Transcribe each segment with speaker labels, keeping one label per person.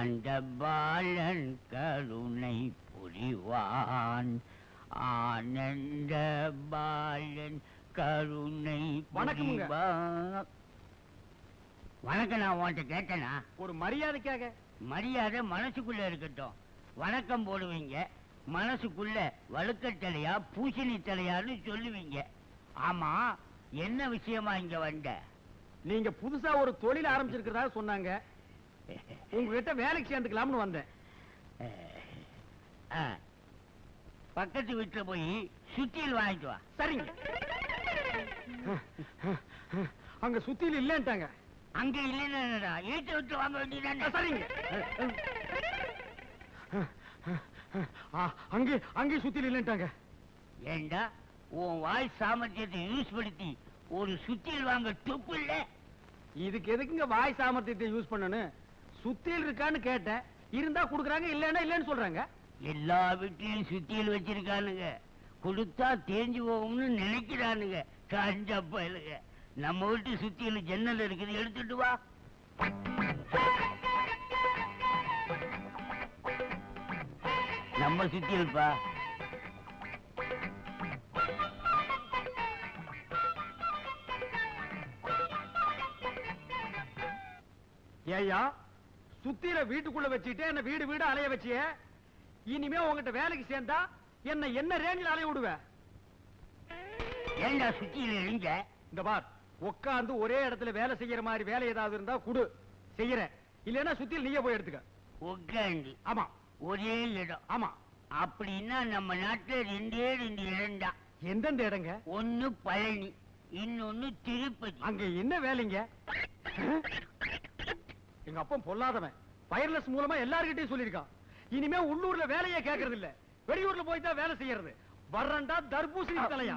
Speaker 1: ஆனந்த பாலன் கருணை புரிவான். ஆனந்த பாலன் கருணை
Speaker 2: வணக்கமுங்க.
Speaker 1: புரிவான். வணக்கம் நான் உன்கிட்ட கேட்டேனா?
Speaker 2: ஒரு மரியாதைக்காக.
Speaker 1: மரியாதை மனசுக்குள்ள இருக்கட்டும். வணக்கம் போடுவீங்க. மனசுக்குள்ள வழுக்கத்தலையா பூசணி தலையான்னு சொல்லுவீங்க. ஆமா என்ன விஷயமா இங்க வந்த?
Speaker 2: நீங்க புதுசா ஒரு தொழில் ஆரம்பிச்சிருக்கிறதா சொன்னாங்க. உங்ககிட்ட வேலைக்கு சேர்ந்துக்கலாம்னு வந்தேன்.
Speaker 1: பக்கத்து வீட்டுல போய் சுத்தியல் வாங்கிட்டு வா.
Speaker 2: சரிங்க. அங்க சுத்தியில் இல்லன்ட்டாங்க.
Speaker 1: அங்க இல்லைன்னா ஈட்டு விட்டு வாங்க வேண்டியதானே
Speaker 2: சரிங்க. அங்கே அங்கே சுத்தியில் இல்லன்ட்டாங்க.
Speaker 1: ஏண்டா உன் வாய் சாமர்த்தியத்தை யூஸ் படுத்தி ஒரு சுத்தியல் வாங்க துப்பு இல்ல?
Speaker 2: இதுக்கு எதுக்குங்க வாய் சாமர்த்தியத்தை யூஸ் பண்ணணும்? சுத்தியில் இருக்கான்னு கேட்டேன். இருந்தா குடுக்குறாங்க இல்லன்னா இல்லன்னு சொல்றாங்க.
Speaker 1: எல்லா வீட்லயும் சுத்தியல் வச்சிருக்கானுங்க. கொடுத்தா தேஞ்சு போகும்னு நினைக்கிறானுங்க. காஞ்ச பயலுங்க. நம்ம வீட்டு சுத்தியல் ஜன்னல் இருக்குது எடுத்துட்டு வா. நம்ம சுத்தியல்பா
Speaker 2: ஏய்யா சுத்தியில வீட்டுக்குள்ள வச்சுட்டு என்ன வீடு வீடு அலைய வச்சிய? இனிமே உங்ககிட்ட வேலைக்கு சேர்ந்தா என்ன என்ன ரேஞ்சில் அலைய விடுவ?
Speaker 1: ஏண்டா சுத்தியல் எழிஞ்ச
Speaker 2: இந்த பார் உட்கார்ந்து ஒரே இடத்துல வேலை செய்யற மாதிரி வேலை ஏதாவது இருந்தா குடு. செய்யறேன். இல்லைன்னா சுத்தியில் நீயே போய் எடுத்துக்க.
Speaker 1: உட்காந்து
Speaker 2: ஆமா.
Speaker 1: ஒரே இடம்.
Speaker 2: ஆமா.
Speaker 1: அப்படின்னா நம்ம நாட்டுல ரெண்டே ரெண்டு இடம்தான்
Speaker 2: எந்தெந்த இடங்க?
Speaker 1: ஒண்ணு பழனி இன்னொன்னு திருப்பதி.
Speaker 2: அங்க என்ன வேலைங்க? எங்க அப்பன் பொல்லாதவன். வயர்லெஸ் மூலமா எல்லார்கிட்டயும் சொல்லியிருக்கான். இனிமே உள்ளூர்ல வேலையே கேக்குறது இல்ல வெளியூர்ல போய் தான் வேலை செய்யறது. வர்றண்டா தர்பூசணி தலையா?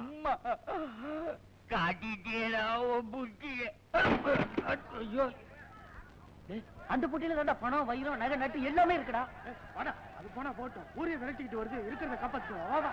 Speaker 3: அந்த பொட்டியில தான்டா பணம் வைரம் நகை நட்டு எல்லாமே இருக்குடா.
Speaker 2: அது போனா போட்டும். ஊரைய விரட்டிக்கிட்டு வருது. இருக்கிறத காப்பாத்து வா வா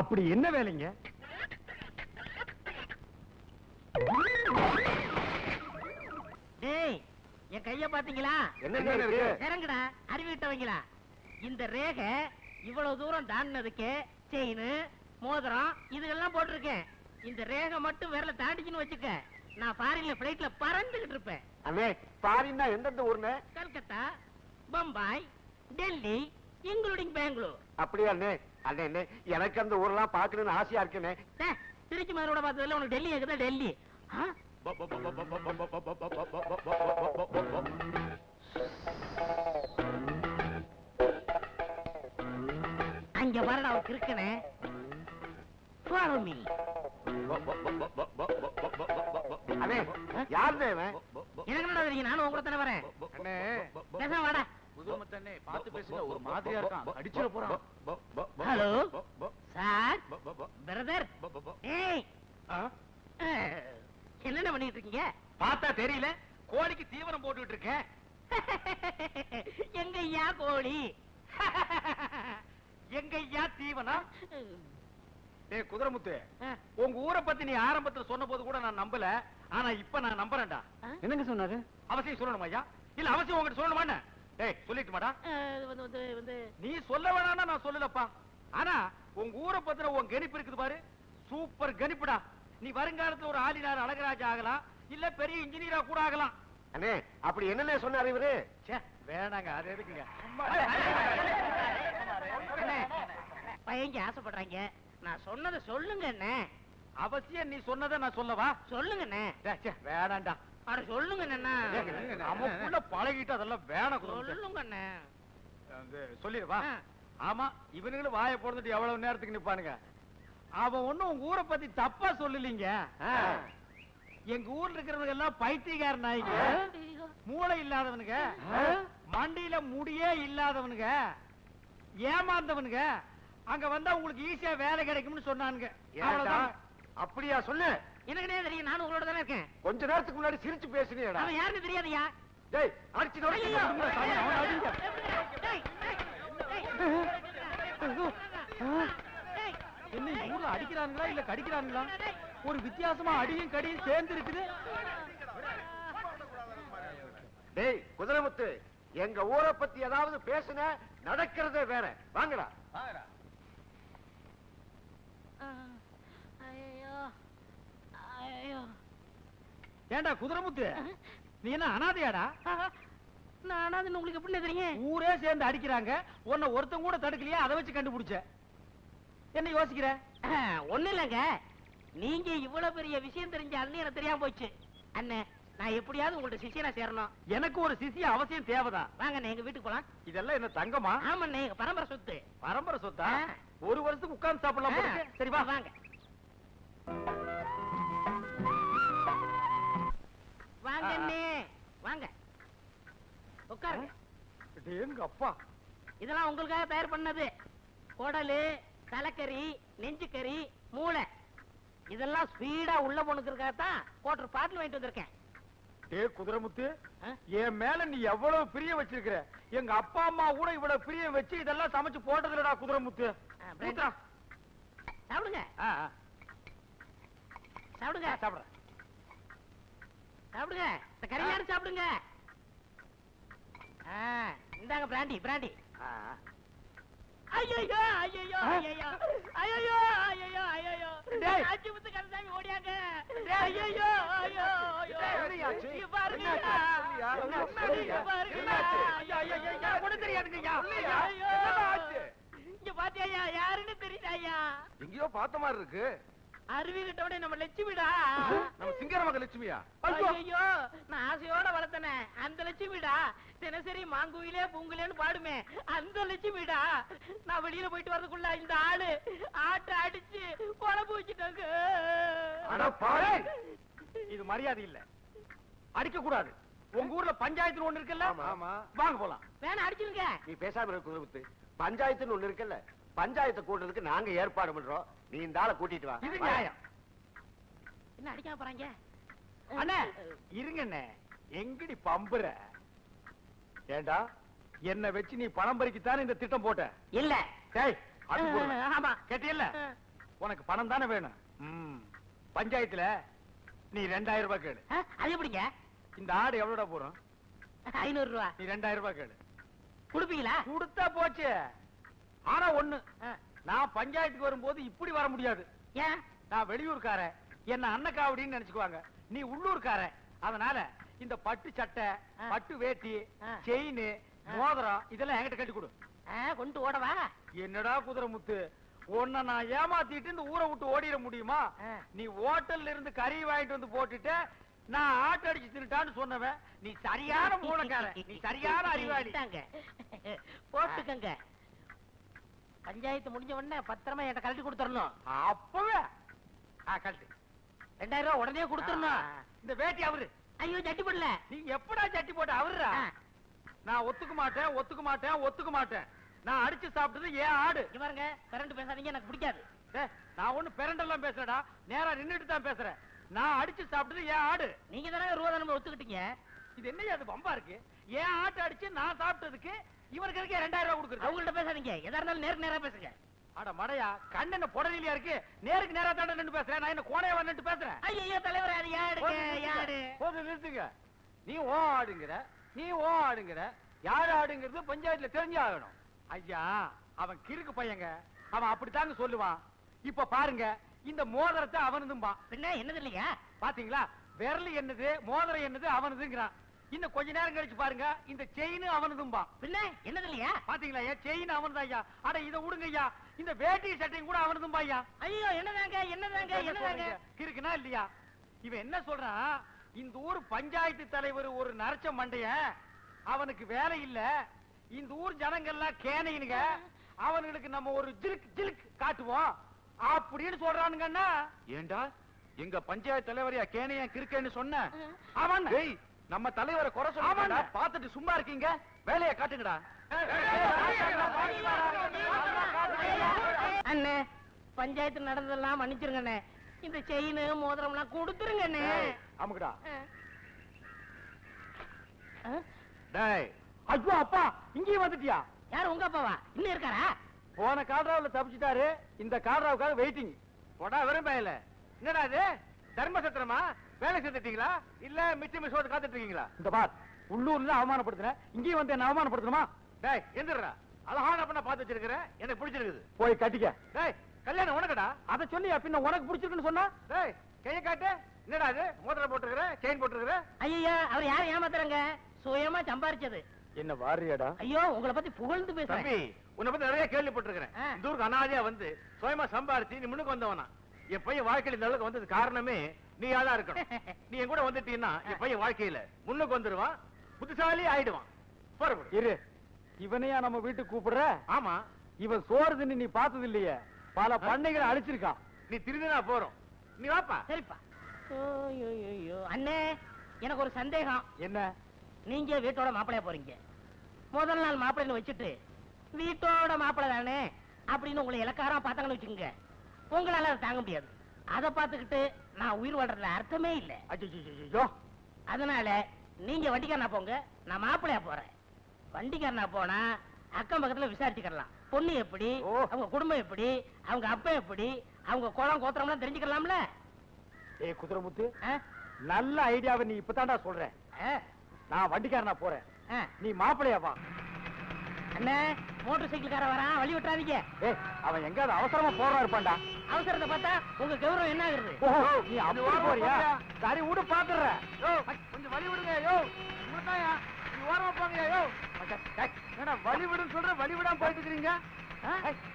Speaker 2: அப்படி என்ன வேலைங்க?
Speaker 3: டேய் என் கைய பாத்தீங்களா? இறங்குடா அறிவிட்டவங்களா இந்த ரேகை இவ்வளவு தூரம் தாண்டினதுக்கு செயின் மோதிரம் இதுகெல்லாம் போட்டிருக்கேன். இந்த ரேகை மட்டும் விரல தாண்டிச்சுன்னு வச்சுக்க நான் ஃபாரின்ல பிளைட்ல பறந்துகிட்டு இருப்பேன்.
Speaker 2: அண்ணே எந்தெந்த ஊர்னே
Speaker 3: கல்கத்தா பம்பாய் டெல்லி இன்க்ளூடிங் பெங்களூர்.
Speaker 2: அப்படியா அண்ணே? அண்ணே எனக்கு அந்த ஊரெல்லாம் பார்க்கணும்னு ஆசையா இருக்குண்ணே.
Speaker 3: திருச்சி மதுரோட பார்த்ததுல உனக்கு டெல்லி இருக்குதா டெல்லி? அங்க me.
Speaker 2: அண்ணே யாருண்ணே இவன்?
Speaker 3: எனக்கு என்னடா தெரியும் நானும் உங்க கூட தானே வரேன்.
Speaker 2: அண்ணே.
Speaker 3: பேசாம வாடா.
Speaker 2: புதுமத்தண்ணே பார்த்து பேசுங்க. ஒரு மாதிரியா இருக்கான். அடிச்சிட போறான்.
Speaker 3: ஹலோ. சார். பிரதர். ஏய்.
Speaker 2: ஆ?
Speaker 3: என்ன பண்ணிட்டு இருக்கீங்க?
Speaker 2: பார்த்தா தெரியல. கோழிக்கு தீவனம் போட்டுட்டு இருக்கேன்.
Speaker 3: எங்க ஐயா கோழி?
Speaker 2: எங்க ஐயா தீவனம் டேய் குதிரமுத்து. உங்க ஊரை பத்தி நீ ஆரம்பத்துல சொன்ன போது கூட நான் நம்பல. ஆனா இப்ப நான் நம்புறேன்டா? என்னங்க சொன்னாரு? அவசியம் சொல்லணுமா ஐயா? இல்ல அவசியம் உங்ககிட்ட சொல்லணுமா
Speaker 3: வந்து வந்து வந்து.
Speaker 2: நீ சொல்ல வேணாம்னா நான் சொல்லலப்பா. ஆனா உங்க ஊரை பத்தின உன் கணிப்பு இருக்குது பாரு. சூப்பர் கணிப்புடா. நீ வருங்காலத்துல ஒரு ஆளினார் அழகராஜா ஆகலாம் இல்ல பெரிய இன்ஜினியரா கூட ஆகலாம்.
Speaker 4: அண்ணே அப்படி என்னண்ணே சொன்னாரு இவரு?
Speaker 2: ச்சே வேணாங்க அது எதுக்குங்க?
Speaker 3: பையங்க ஆசைப்படுறாங்க. நான் சொன்னதை சொல்லுங்க அண்ணே.
Speaker 2: அவசியம் நீ சொன்னதை நான் சொல்லவா?
Speaker 3: சொல்லுங்க அண்ணே.
Speaker 2: வேணாம்டா
Speaker 3: அட சொல்லுங்க அண்ணா
Speaker 2: நமக்குள்ள பழகிட்டு அதெல்லாம் வேணாம்.
Speaker 3: சொல்லுங்க அண்ணே.
Speaker 2: சொல்லிடுவா. ஆமா இவனுங்களும் வாயை போடுறதுட்டு எவ்வளவு நேரத்துக்கு நிப்பானுங்க அவன் ஒண்ணும் உங்க ஊரை பத்தி தப்பா சொல்லலீங்க எங்க ஊர்ல இருக்கிறவங்க எல்லாம் பைத்தியக்கார நாய்ங்க மூளை இல்லாதவனுங்க மண்டியில முடியே இல்லாதவனுங்க ஏமாந்தவனுங்க அங்க வந்தா உங்களுக்கு ஈஸியா வேலை கிடைக்கும்னு சொன்னானுங்க.
Speaker 4: அப்படியா சொல்லு
Speaker 3: எனக்குனே தெரியும் நானும் உங்களோட தானே இருக்கேன்
Speaker 4: கொஞ்ச நேரத்துக்கு முன்னாடி சிரிச்சு பேசுனீடா
Speaker 3: அவன் யாருன்னு தெரியாதயா
Speaker 4: டேய் அடிச்சு
Speaker 2: என்ன ஊர்ல அடிக்கிறானுங்களா? இல்ல கடிக்கிறானுங்களா? ஒரு வித்தியாசமா அடியும் கடியும் சேர்ந்து இருக்குது
Speaker 4: டேய் குதிரமுத்து எங்க ஊரை பத்தி ஏதாவது பேசுன நடக்கிறதே வேற. வாங்கடா.
Speaker 3: ஐயோ ஐயோ
Speaker 2: ஏண்டா குதிரமுத்து? நீ என்ன அனாதையாடா?
Speaker 3: நானாவது உங்களுக்கு எப்படி தெரியும்?
Speaker 2: ஊரே சேர்ந்து அடிக்கிறாங்க. உன்னை ஒருத்தன் கூட தடுக்கலையா? அதை வச்சு கண்டுபிடிச்ச. என்ன யோசிக்கிற?
Speaker 3: ஒண்ணு இல்லைங்க. நீங்க இவ்வளவு பெரிய விஷயம் தெரிஞ்சாலும் எனக்கு தெரியாம போச்சு. அண்ணே நான் எப்படியாவது உங்கள்ட்ட சிஷியனா சேரணும்.
Speaker 2: எனக்கு ஒரு சிசிய அவசியம் தேவைதான்.
Speaker 3: வாங்க எங்க வீட்டுக்கு போலாம்.
Speaker 2: இதெல்லாம் என்ன தங்கமா?
Speaker 3: ஆமாண்ணே எங்க பரம்பரை சொத்து.
Speaker 2: பரம்பரை சொத்தா. ஒரு வருஷத்துக்கு உட்கார்ந்து சாப்பிடலாம். சரி வா.
Speaker 3: வாங்க. வாங்க வாங்க. உட்காருங்க.
Speaker 2: எங்க அப்பா?
Speaker 3: இதெல்லாம் உங்களுக்காக தயார் பண்ணது. குடலு தலைக்கறி நெஞ்சுக்கறி மூளை. இதெல்லாம் ஸ்பீடா உள்ள போனுக்கிறதுக்காகத்தான் கோட்டர் பாட்டில் வாங்கிட்டு வந்திருக்கேன்.
Speaker 2: ஏ குதிரமுத்து? என் மேல நீ எவ்வளவு பிரியம் வச்சிருக்கிற? எங்க அப்பா அம்மா கூட இவ்வளவு பிரியம் வச்சு இதெல்லாம் சமைச்சு போட்டதுலடா குதிரமுத்து.
Speaker 3: பிரெட்.
Speaker 2: ஊத்துடா.
Speaker 3: சாப்பிடுங்க. சாப்பிடுங்க.
Speaker 2: சாப்பிடுறேன்.
Speaker 3: சாப்பிடுங்க. இந்த கறியாரு சாப்பிடுங்க. இந்தாங்க பிராண்டி பிராண்டி. ஐயோ ஐயோ? ஐயோ ஐயோ ஐயோ ஐயோ
Speaker 2: டேய்.
Speaker 3: ஆச்சி முத்து கருசாமி ஓடியாங்க.
Speaker 2: டேய்.
Speaker 3: ஐயோ ஐயோ ஐயோ பாருங்க. பாருங்க.
Speaker 2: ஒண்ணும் தெரியாதுங்க ஐயா.
Speaker 3: இங்க பாத்தியா யாருன்னு தெரியல ஐயா
Speaker 4: எங்கேயோ பார்த்த மாதிரி இருக்கு.
Speaker 3: அருவி கிட்டோட நம்ம லட்சுமிடா.
Speaker 4: நம்ம சிங்கர மக லட்சுமியா?
Speaker 3: ஐயோ நான் ஆசையோட வளர்த்தனே. அந்த லட்சுமிடா தினசரி மாங்குயிலே பூங்குலேன்னு பாடுமே. அந்த லட்சுமிடா நான் வெளியில போயிட்டு வரதுக்குள்ள இந்த ஆளு ஆட்டை அடிச்சு குழம்பு வச்சுட்டாங்க
Speaker 2: இது மரியாதை இல்ல. அடிக்க கூடாது. உங்க ஊர்ல பஞ்சாயத்து ஒண்ணு இருக்குல்ல. வாங்க போலாம்.
Speaker 3: வேணா அடிச்சிருங்க.
Speaker 4: நீ பேசாம இருக்க பஞ்சாயத்துன்னு ஒண்ணு இருக்குல்ல? பஞ்சாயத்து கூட்டுறதுக்கு நாங்க ஏற்பாடு பண்றோம். நீ இந்த ஆளை கூட்டிட்டு வா.
Speaker 2: இது நியாயம்.
Speaker 3: என்ன அடிக்காம போறாங்க?
Speaker 2: அண்ணே இருங்க அண்ணே எங்கடி பம்புற? ஏண்டா என்ன வச்சு நீ பணம் பறிக்கத்தானே இந்த திட்டம் போட்ட?
Speaker 3: இல்ல.
Speaker 2: டேய் அது.
Speaker 3: ஆமா.
Speaker 2: கேட்டியல்ல? உனக்கு பணம் தானே வேணும். ம். பஞ்சாயத்துல நீ ரெண்டாயிரம் ரூபாய் கேளு.
Speaker 3: ஆ, அது எப்படிங்க?
Speaker 2: இந்த ஆடு எவ்வளோடா போறோம்
Speaker 3: ஐநூறு ரூபா.
Speaker 2: நீ ரெண்டாயிரம் ரூபாய் கேளு.
Speaker 3: கொடுப்பீங்களா?
Speaker 2: கொடுத்தா போச்சு. ஆனா ஒண்ணு. நான் பஞ்சாயத்துக்கு வரும்போது இப்படி வர முடியாது.
Speaker 3: ஏன்?
Speaker 2: நான் வெளியூர்காரன். என்ன அன்னக்காவடின்னு நினைச்சுக்குவாங்க. நீ உள்ளூர்காரன். அதனால இந்த பட்டு சட்டை. பட்டு வேட்டி. செயின். மோதிரம் இதெல்லாம் என்கிட்ட கட்டி கொடு.
Speaker 3: கொண்டு ஓடவா?
Speaker 2: என்னடா குதிரை முத்து? உன்னை நான் ஏமாத்திட்டு இந்த ஊரை விட்டு ஓடிட முடியுமா. நீ ஹோட்டல்ல இருந்து கறி வாங்கிட்டு வந்து போட்டுட்டு நான் ஆட்டு அடிச்சு தின்னுட்டான்னு சொன்னவன். நீ சரியான மூலக்காரன் நீ சரியான அறிவாளி.
Speaker 3: போட்டுக்கங்க. பஞ்சாயத்து முடிஞ்ச உடனே பத்திரமா என்கிட்ட கழட்டி கொடுத்துடணும்.
Speaker 2: அப்பவே. ஆ, கழட்டு.
Speaker 3: ரெண்டாயிரம் ரூபாய் உடனே கொடுத்துடணும்.
Speaker 2: இந்த வேட்டி அவரு.
Speaker 3: ஐயோ ஜட்டி போடல.
Speaker 2: நீ எப்படா சட்டி போட்ட அவருடா?
Speaker 3: ஆ,
Speaker 2: நான் ஒத்துக்க மாட்டேன் ஒத்துக்க மாட்டேன் ஒத்துக்க மாட்டேன். நான் அடிச்சு சாப்பிட்டது ஏன் ஆடு.
Speaker 3: பாருங்க கரண்ட் பேசாதீங்க எனக்கு பிடிக்காது.
Speaker 2: நான் ஒண்ணு பிறண்டெல்லாம் பேசுறேடா நேரா நின்னுட்டு தான் பேசுறேன். நான் அடிச்சு சாப்பிட்டது என் ஆடு.
Speaker 3: நீங்க தானே ரூபா தானே ஒத்துக்கிட்டீங்க?
Speaker 2: இது என்னையா அது பம்பா இருக்கு? என் ஆட்டை அடிச்சு நான் சாப்பிட்டதுக்கு இவனுக்கு இருக்கே ரெண்டாயிரம் ரூபாய் கொடுக்குறது.
Speaker 3: அவங்கள்ட்ட பேசாதீங்க. எதா இருந்தாலும் நேருக்கு நேரா பேசுங்க.
Speaker 2: அட மடையா கண்ணு என்ன புடலியா இருக்கு? நேருக்கு நேரா தாண்ட நின்று பேசுறேன் நான் என்ன கோணையா நின்று பேசுறேன்?
Speaker 3: ஐயோ தலைவர் அது யாருங்க? யாரு?
Speaker 2: போது நிறுத்துங்க. நீ ஓ ஆடுங்கிற நீ ஓ ஆடுங்கிற யார் ஆடுங்கிறது பஞ்சாயத்துல தெரிஞ்சு ஆகணும் ஐயா அவன் கிறுக்கு பையங்க. அவன் அப்படித்தாங்க சொல்லுவான். இப்ப பாருங்க இந்த மோதிரத்தை அவனதும்பா.
Speaker 3: பின்ன என்னது இல்லையா?
Speaker 2: பாத்தீங்களா? விரல் என்னது மோதிரம் என்னது அவனதுங்கிறான். இன்னும் கொஞ்ச நேரம் கழிச்சு பாருங்க. இந்த செயின் அவனதும்பா.
Speaker 3: பின்ன? என்னது இல்லையா
Speaker 2: பாத்தீங்களா? ஏன் செயின் அவன்தான் ஐயா. அட இத விடுங்க ஐயா. இந்த வேட்டி சட்டையும் கூட அவனதும்பா ஐயா.
Speaker 3: ஐயோ என்னதாங்க என்னதாங்க
Speaker 2: என்ன
Speaker 3: என்னதாங்க?
Speaker 2: கிறுக்குனா இல்லையா? இவன் என்ன சொல்றான்? இந்த ஊர் பஞ்சாயத்து தலைவர் ஒரு நரச்ச மண்டையன் அவனுக்கு வேலை இல்ல. இந்த ஊர் ஜனங்கள்லாம் கேனையினுங்க. அவனுங்களுக்கு நம்ம ஒரு ஜிலுக் ஜிலுக் காட்டுவோம். அப்படின்னு சொல்றானுங்கன்னா
Speaker 5: ஏண்டா? எங்க பஞ்சாயத்து தலைவரையா கேனையா கிறுக்கேன்னு சொன்ன?
Speaker 2: அவன்
Speaker 5: டேய் நம்ம தலைவரை குறை
Speaker 2: ஆமாண்ணே.
Speaker 5: பாத்துட்டு சும்மா இருக்கீங்க. வேலையை காட்டுங்கடா.
Speaker 3: அண்ணே பஞ்சாயத்து நடந்ததெல்லாம் மன்னிச்சிருங்க அண்ணே இந்த செயின் மோதிரம் எல்லாம் கொடுத்துருங்க அண்ணே
Speaker 2: அமுக்குடா
Speaker 3: ஆ?
Speaker 5: டேய்.
Speaker 2: ஐயோ அப்பா இங்கேயும் வந்துட்டியா?
Speaker 3: யார் உங்க அப்பாவா? இன்னும் இருக்காரா?
Speaker 2: போன கால்ராவுல தப்பிச்சிட்டாரு. இந்த கால்ராவுக்காக வெயிட்டிங் போடா வெறும் பயல என்னடா இது? தர்ம சத்திரமா? வேலை செஞ்சுட்டீங்களா? இல்ல மிச்ச மிஸ் காத்துட்டு இருக்கீங்களா? இந்த பார் உள்ளூர்ல அவமானப்படுத்துறேன் இங்கேயும் வந்து என்ன அவமானப்படுத்தணுமா? டேய் எந்திரா அழகான பண்ண பார்த்து வச்சிருக்கிறேன் எனக்கு பிடிச்சிருக்குது. போய் கட்டிக்க. டேய் கல்யாணம் உனக்குடா. அத சொல்லி பின்ன உனக்கு பிடிச்சிருக்குன்னு சொன்னா? டேய் கைய காட்டு. என்னடா இது? மோதிரம் போட்டுருக்கிற செயின் போட்டுருக்கிற?
Speaker 3: ஐயா அவர் யாரும் ஏமாத்துறாங்க? சுயமா சம்பாரிச்சது.
Speaker 2: என்ன வாரியாடா?
Speaker 3: ஐயோ உங்களை பத்தி புகழ்ந்து பேசுறேன்.
Speaker 5: தம்பி உன்னை பத்தி நிறைய கேள்விப்பட்டிருக்கிறேன். இந்த ஊருக்கு அனாதையா வந்து சுயமா சம்பாரிச்சு நீ முன்னுக்கு வந்தவனா? என் பையன் வாழ்க்கையில இந்த அளவுக்கு வந்தது காரணமே நீ தான் இருக்கணும். நீ என் கூட வந்துட்டீன்னா என் பையன் வாழ்க்கையில முன்னுக்கு வந்துருவான் புத்திசாலி ஆயிடுவான். புறப்படு
Speaker 2: இரு. இவனையா நம்ம வீட்டுக்கு கூப்பிடுற?
Speaker 5: ஆமா.
Speaker 2: இவன் சோறு தின்னு நீ பார்த்தது இல்லையே பல பண்ணைகளை அழிச்சிருக்கான்.
Speaker 5: நீ திருந்தினா போறோம். நீ வாப்பா.
Speaker 3: சரிப்பா. ஐயோ, ஐயோ, ஐயோ. அண்ணே எனக்கு ஒரு சந்தேகம்.
Speaker 2: என்ன?
Speaker 3: நீங்க வீட்டோட மாப்பிளைய போறீங்க. முதல் நாள் மாப்பிள்ளைன்னு வச்சுட்டு வீட்டோட மாப்பிள்ளை தானே அப்படின்னு உங்களை இலக்காரம் பார்த்தாங்கன்னு வச்சுக்கோங்க. உங்களால அதை தாங்க முடியாது. அதை பார்த்துக்கிட்டு நான் உயிர் வாழ்றதுல அர்த்தமே இல்லை
Speaker 2: ஐயோ
Speaker 3: அதனால நீங்க வண்டிக்காரனா போங்க நான் மாப்பிள்ளையா போறேன் வண்டிக்காரனா போனா அக்கம் பக்கத்துல விசாரிச்சுக்கலாம் பொண்ணு எப்படி. அவங்க குடும்பம் எப்படி அவங்க அப்பா எப்படி அவங்க குளம் கோத்திரம்லாம் தெரிஞ்சுக்கலாம்ல
Speaker 2: ஏய் குதிரைமுத்து? நல்ல ஐடியாவை நீ இப்பதான்டா சொல்ற? நான் வண்டிக்காரனா போறேன். நீ மாப்பிளையா வா
Speaker 3: அண்ணே மோட்டார் சைக்கிள்கார வரான் வழி விட்டுறாதீங்க.
Speaker 2: ஏய் அவன் எங்காவது அவசரமா போறா இருப்பான்டா.
Speaker 3: அவசரத்தை பார்த்தா உங்க கௌரவம் என்ன ஆகுறது?
Speaker 2: ஓஹோ நீ அப்படி போறியா? சரி விடு பாத்துற
Speaker 5: கொஞ்சம் வழி விடுங்க யோ. உங்களுக்காயா? நீ ஓரமா போங்க யோ.
Speaker 2: என்னடா வழி விடுன்னு சொல்ற வழி விடாம போயிட்டு இருக்கீங்க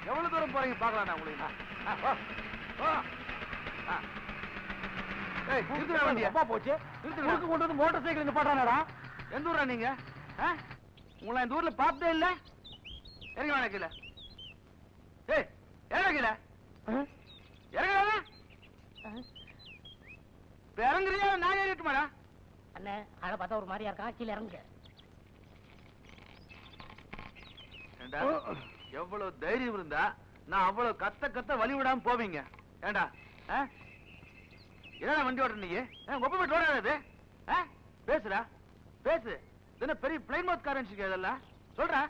Speaker 5: எவ்வளவு தூரம் போறீங்க பாக்கலாம் நான். உங்களுக்கு. ஏய், நிறுத்துடா வண்டிய.
Speaker 2: அப்பா போச்சு. ஊருக்கு கொண்டு வந்து மோட்டார் சைக்கிள் நிப்பாட்டானடா
Speaker 5: எந்த ஊரா நீங்க? உங்களை இந்த ஊர்ல பார்த்தே இல்ல? இறங்க வேணா கீழே. ஏய் இறங்க கீழே. இறங்க வேணா இப்ப இறங்குறியா? நான் ஏறிட்டுமாடா
Speaker 3: அண்ணே ஆளை பார்த்தா ஒரு மாதிரியா இருக்கான். கீழே இறங்குங்க.
Speaker 5: எவ்வளவு தைரியம் இருந்தா நான் அவ்வளவு கத்த கத்த வழி விடாம போவீங்க. ஏண்டா ஆ? என்னடா வண்டி ஓட்டுற நீ? ஒப்ப போட்டு ஓடாது ஆ? பேசுடா. பேசு. என்ன பெரிய பிளைன் மவுத் காரன் இதெல்லாம்? சொல்றா.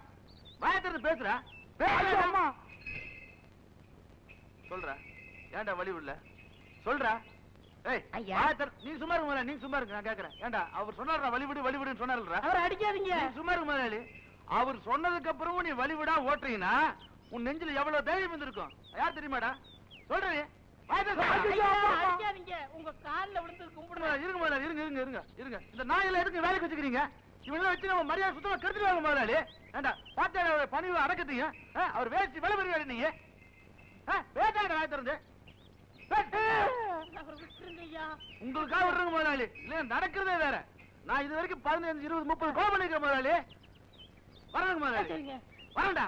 Speaker 5: வாயத்திலிருந்து பேசுறா? சொல்றா. ஏன்டா வழி விடல சொல்றா. ஏய்
Speaker 3: ஐயா.
Speaker 5: வாயத்திற நீ சும்மா இருக்க நீ சும்மா இருக்க நான் கேக்குறேன். ஏன்டா அவர் சொன்னாரா வழி விடு வழி விடுன்னு சொன்னார்லடா
Speaker 3: அவரை அடிக்காதீங்க.
Speaker 5: நீ சும்மா இருக்க முதலாளி. அவர் சொன்னதுக்கு அப்புறமும் நீ வழிவிடா ஓட்டுறீங்கன்னா உன் நெஞ்சில எவ்வளவு தைரியம் இருந்திருக்கும்? யார் தெரியுமாடா? சொல்றே
Speaker 3: உங்க கால்ல விழுந்து
Speaker 5: இருங்க முதலாளி இருங்க இருங்க இருங்க இருங்க. இந்த நாயில எதுக்கு வேலைக்கு வச்சுக்கிறீங்க? இவங்க வச்சு நம்ம மரியாதை சுத்தமா கெடுத்துருவாங்க முதலாளி. ஏண்டா பார்த்தா அவரை பணிவு அடக்கத்தையும் ஆ, அவர் வேஸ்ட் விலை பெறுவாரு நீங்க பேசாட வாய் திறந்து. உங்களுக்காக விடுறங்க முதலாளி. இல்ல நடக்கிறதே வேற. நான் இது வரைக்கும் பதினஞ்சு இருபது முப்பது கோபம் பண்ணிருக்கேன் முதலாளி. வரணுங்க முதலாளி. வரண்டா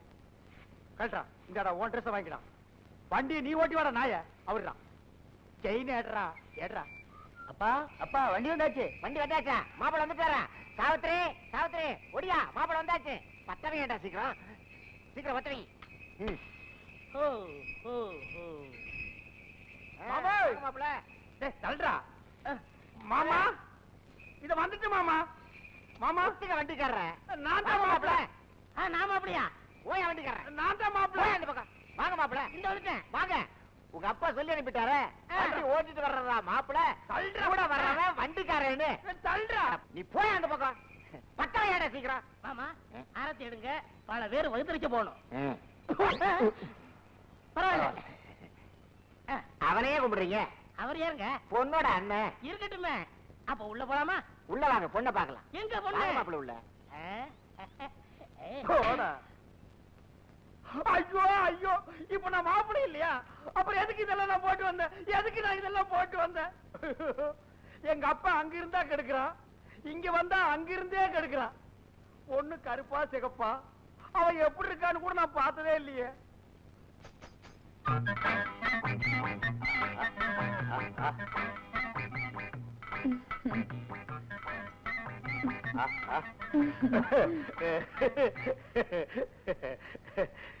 Speaker 2: கட்டுறா இந்தாடா உன் ட்ரெஸ் வாங்கிடா. வண்டியை நீ ஓட்டி வாடா நாய. அவர்றா செயின் ஏடுறா ஏடுறா.
Speaker 3: அப்பா அப்பா வண்டி வந்தாச்சு. வண்டி வந்தாச்சா? மாப்பிள வந்துட்டாரா சாவித்ரி சாவித்ரி ஒடியா மாப்பிள வந்தாச்சு. பத்தவங்க ஏண்டா சீக்கிரம்? சீக்கிரம் பத்தவங்க. ஓ ஓ ஓ
Speaker 2: மாமா!
Speaker 3: மாப்பிள
Speaker 2: டேய் தள்ளுடா. மாமா? இத வந்துட்டு மாமா. மாமா?
Speaker 3: வண்டிக்காரர்?
Speaker 2: நான் தான் மாப்பிள
Speaker 3: ஆ நான் ஓயா வண்டிக்காரர்
Speaker 2: நான் தான் மாப்பிள
Speaker 3: போய் அந்த பக்கம். வாங்க மாப்பிள இந்த வந்துட்டேன். வாங்க. உங்க அப்பா சொல்லி அனுப்பிட்டாரு. வண்டி ஓட்டிட்டு வர்றதா மாப்பிள
Speaker 2: தள்ளுடா.
Speaker 3: கூட வர்றவன் வண்டிக்காரன்னு.
Speaker 2: தள்ளுடா.
Speaker 3: நீ போய் அந்த பக்கம். பக்கம் ஏடா சீக்கிரம். மாமா ஆரத்தி எடுங்க. பல பேர் வகுத்தரிக்க போகணும். பரவாயில்ல.
Speaker 4: அவனையே கும்பிடுறீங்க?
Speaker 3: அவர் யாருங்க?
Speaker 4: பொண்ணோட அண்ணன்.
Speaker 3: இருக்கட்டுமே. அப்ப உள்ள போலாமா?
Speaker 4: உள்ள வாங்க பொண்ணை பார்க்கலாம்.
Speaker 3: எங்க பொண்ணு?
Speaker 4: மாப்பிள உள்ள.
Speaker 2: போடா. ஐயோ ஐயோ இப்ப நான் மாப்பிள்ளை இல்லையா? அப்புறம் எதுக்கு இதெல்லாம் நான் போட்டு வந்தேன்? எதுக்கு நான் இதெல்லாம் போட்டு வந்தேன்? எங்க அப்பா அங்க இருந்தா கெடுக்கிறான். இங்க வந்தா அங்க இருந்தே கெடுக்கிறான். பொண்ணு கருப்பா சிகப்பா. அவன் எப்படி இருக்கான்னு கூட நான் பார்த்ததே இல்லையே.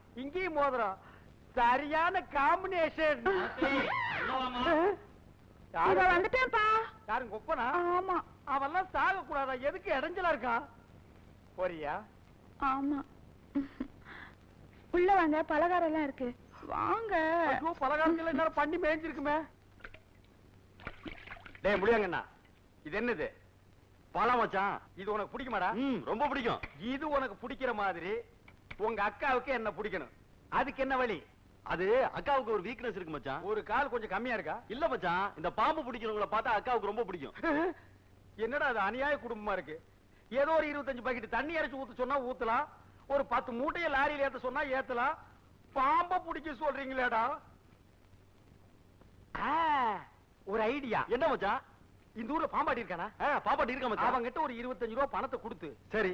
Speaker 2: இங்கேயும் மோதிரம் சரியான காம்பினேஷன்
Speaker 6: வந்துட்டேன்ப்பா.
Speaker 2: யாரும் கொப்பனா
Speaker 6: ஆமா.
Speaker 2: அவெல்லாம் சாக கூடாதா எதுக்கு இடைஞ்சலா இருக்கான் போறியா?
Speaker 6: ஆமா. உள்ள வாங்க பலகாரம் எல்லாம் இருக்கு. வாங்க.
Speaker 2: என்ன பண்ணி மேய்ஞ்சிருக்குமே? டேய் முடியாங்கண்ணா. இது என்னது? பழம் மச்சான் இது உனக்கு பிடிக்குமாடா? ரொம்ப பிடிக்கும். இது உனக்கு பிடிக்கிற மாதிரி உங்க அக்காவுக்கு என்ன பிடிக்கணும்? அதுக்கு என்ன வழி?
Speaker 7: அது அக்காவுக்கு ஒரு வீக்னஸ் இருக்கு மச்சான்.
Speaker 2: ஒரு கால் கொஞ்சம் கம்மியா இருக்கா?
Speaker 7: இல்ல மச்சான் இந்த பாம்பு பிடிக்கிறவங்கள பார்த்தா அக்காவுக்கு ரொம்ப பிடிக்கும்.
Speaker 2: என்னடா அது அநியாய குடும்பமா இருக்கு? ஏதோ ஒரு இருபத்தஞ்சு பாக்கெட் தண்ணி இறைச்சு ஊத்த சொன்னா ஊத்தலாம் ஒரு பத்து மூட்டைய லாரியில ஏத்த சொன்னா ஏத்தலாம். பாம்ப பிடிக்க சொல்றீங்களேடா. ஒரு ஐடியா
Speaker 7: என்ன மச்சான்?
Speaker 2: இந்த ஊர்ல பாம்பாடி இருக்கானா?
Speaker 7: ஆ, பாப்பாட்டி இருக்க மச்சான்.
Speaker 2: அவங்கிட்ட ஒரு இருபத்தஞ்சு ரூபா பணத்தை கொடுத்து
Speaker 7: சரி.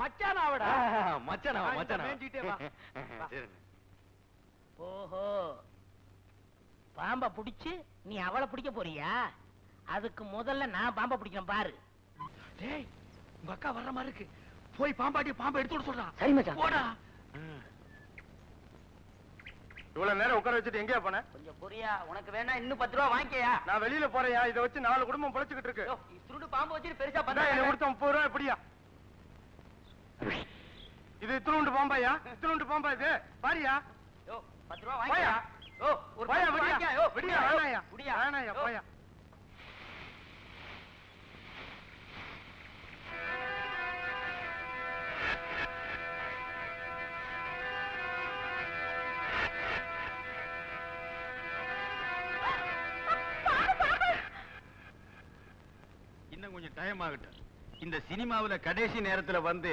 Speaker 2: மச்சான் ஆவடா
Speaker 7: ஆ, மச்சானா
Speaker 2: ஆ, இந்த
Speaker 7: மச்சானா
Speaker 2: மேய்ஞ்சிட்டே வா. வா.
Speaker 7: சரிங்க.
Speaker 3: ஓஹோ. பாம்பை பிடிச்சு நீ அவளை பிடிக்க போறியா? அதுக்கு முதல்ல நான் பாம்பை பிடிக்கிறேன் பாரு.
Speaker 2: டேய் உங்க அக்கா வர்ற மாதிரி இருக்கு. போய் பாம்பாட்டி பாம்பை எடுத்து விட சொல்றான்
Speaker 3: சரி மச்சான்.
Speaker 2: போடா.
Speaker 5: இவ்வளவு நேரம் உட்கார வச்சுட்டு எங்கேயா போன?
Speaker 3: கொஞ்சம் புரியா. உனக்கு வேணா இன்னும் பத்து ரூபா வாங்கிக்கயா?
Speaker 5: நான் வெளியில போறேயா இதை வச்சு நாலு குடும்பம் பொழைச்சுக்கிட்டு இருக்கு.
Speaker 3: சுருடு பாம்பு வச்சுட்டு பெருசா
Speaker 5: என்னை கொடுத்த முப்பது ரூபா எப்படியா இது இத்தினுண்டு பாம்பாயா இத்தினுண்டு பாம்பா இது. பாரியா
Speaker 3: யோ பத்து ரூபா
Speaker 5: போயா
Speaker 3: வாங்கியா யோ ஒரு
Speaker 5: போயா விடியா?
Speaker 3: வாங்கியா யோ
Speaker 5: விடியா? வேணாயா
Speaker 3: விடியா.
Speaker 5: வேணாயா. போயா
Speaker 2: இன்னும் கொஞ்சம் டைம் ஆகட்டும். இந்த சினிமாவுல கடைசி நேரத்துல வந்து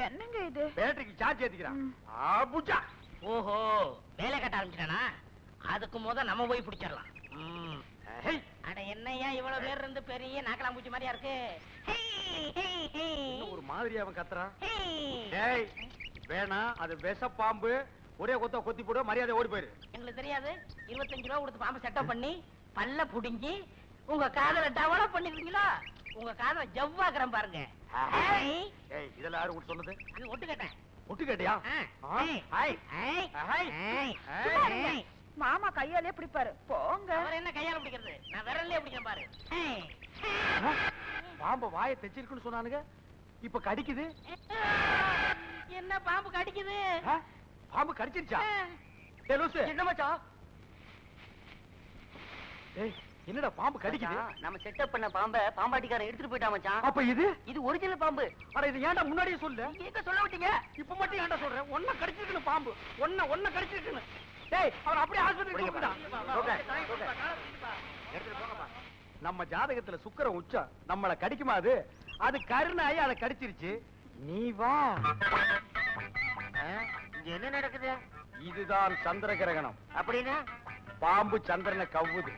Speaker 6: என்னங்க இது?
Speaker 2: பேட்டரிக்கு சார்ஜ் ஏத்திக்கிறான். ஆபுஜா
Speaker 3: ஓஹோ வேலை கட்ட ஆரம்பிச்சிட்டானா? அதுக்கு முத நம்ம போய் பிடிச்சிடலாம். அட என்னய்யா இவ்வளவு பேர் இருந்து பெரிய நாக்கலாம்பூச்சி மாதிரியா இருக்கு? ஹே, ஹே, ஹே.
Speaker 2: இன்னும் ஒரு மாதிரி அவன் கத்துறான்? வேணாம் அது விஷ பாம்பு ஒரே கொத்த கொத்தி போடு மரியாதை ஓடி போயிரு.
Speaker 3: எங்களுக்கு தெரியாது. இருபத்தஞ்சு ரூபா கொடுத்து பாம்பை செட்டப் பண்ணி பல்ல புடுங்கி உங்க காதல டெவலப் பண்ணிருக்கீங்களா? உங்க காதல ஜவ்வாக்குறேன் பாருங்க.
Speaker 2: இதெல்லாம் யாரு உன்கிட்ட சொன்னது?
Speaker 3: அது ஒட்டு கேட்டேன்.
Speaker 2: ஒட்டு கேட்டியா.
Speaker 6: மாமா கையாலே பிடிப்பாரு. போங்க.
Speaker 3: அவர் என்ன கையால பிடிக்கிறது? நான் விரல்லே பிடிக்கிறேன் பாரு.
Speaker 2: பாம்பை வாயை தைச்சிருக்குன்னு சொன்னானுங்க. இப்ப கடிக்குது?
Speaker 3: என்ன பாம்பு கடிக்குது?
Speaker 2: பாம்பு கடிச்சிருச்சா? லூசு.
Speaker 3: என்ன மச்சான்?
Speaker 2: ஏய் என்னடா பாம்பு கடிக்குது?
Speaker 3: நம்ம செட்டப் பண்ண பாம்ப பாம்பாட்டிக்காரன் எடுத்துட்டு போயிட்டான் மச்சான்.
Speaker 2: அப்ப இது?
Speaker 3: இது ஒரிஜினல் பாம்பு.
Speaker 2: அட இது ஏன்டா முன்னாடியே சொல்லு?
Speaker 3: நீங்க எங்க சொல்ல விட்டீங்க?
Speaker 2: இப்ப மட்டும் ஏன்டா சொல்றேன் ஒன்ன கடிச்சிருக்குன்னு பாம்பு. ஒன்ன ஒன்ன கடிச்சிருக்குன்னு. டேய் அவன் அப்படியே ஆஸ்பத்திரிக்கு கூப்பிட்டான் நம்ம ஜாதகத்துல சுக்கிரன் உச்சம். நம்மள கடிக்குமா அது? அது கருணாயி அதை கடிச்சிருச்சு. நீ வா.
Speaker 3: இங்க என்ன நடக்குது?
Speaker 2: இதுதான் சந்திர கிரகணம்.
Speaker 3: அப்படின்னா?
Speaker 2: பாம்பு சந்திரனை கவ்வுது.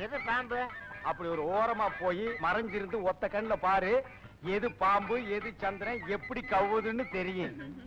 Speaker 3: எது பாம்பு?
Speaker 2: அப்படி ஒரு ஓரமா போய் மறைஞ்சிருந்து ஒத்த கண்ணுல பாரு. எது பாம்பு எது சந்திரன் எப்படி கவ்வுதுன்னு தெரியும்.